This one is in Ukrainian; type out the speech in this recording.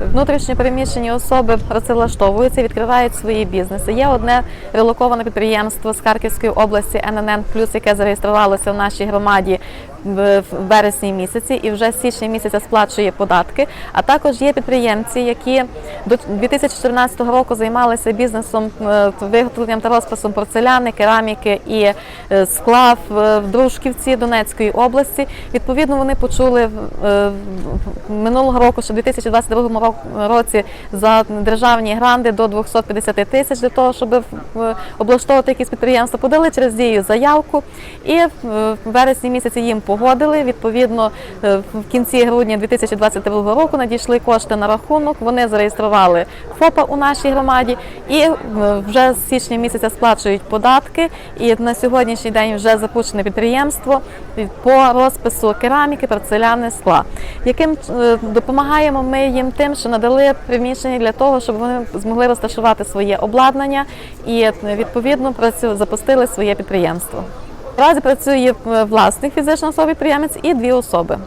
Внутрішньо переміщені особи працевлаштовуються, відкривають свої бізнеси. Є одне релоковане підприємство з Харківської області ННН Плюс, яке зареєструвалося в нашій громаді в вересні місяці і вже з січня місяця сплачує податки. А також є підприємці, які до 2014 року займалися бізнесом е, виготовленням та розписом порцеляни, кераміки і е, скла в в Дружківці Донецької області. Відповідно, вони почули е, минулого року, що в 2022 році за державні гранди до 250 тисяч для того, щоб облаштовувати якісь підприємства, подали через дію заявку і е, в вересні місяці їм погодили. Відповідно, е, в кінці грудня 2022 року надійшли кошти на рахунок. Вони зареєстрували ФОПа у нашій громаді і е, вже з січня місяця сплачують податки. І на сьогоднішній день вже запущене підприємство по розпису кераміки, порцеляни, скла. Яким е, допомагаємо ми їм тим, що надали приміщення для того, щоб вони змогли розташувати своє обладнання і е, відповідно запустили своє підприємство. Наразі працює власник фізична особа підприємець і дві особи.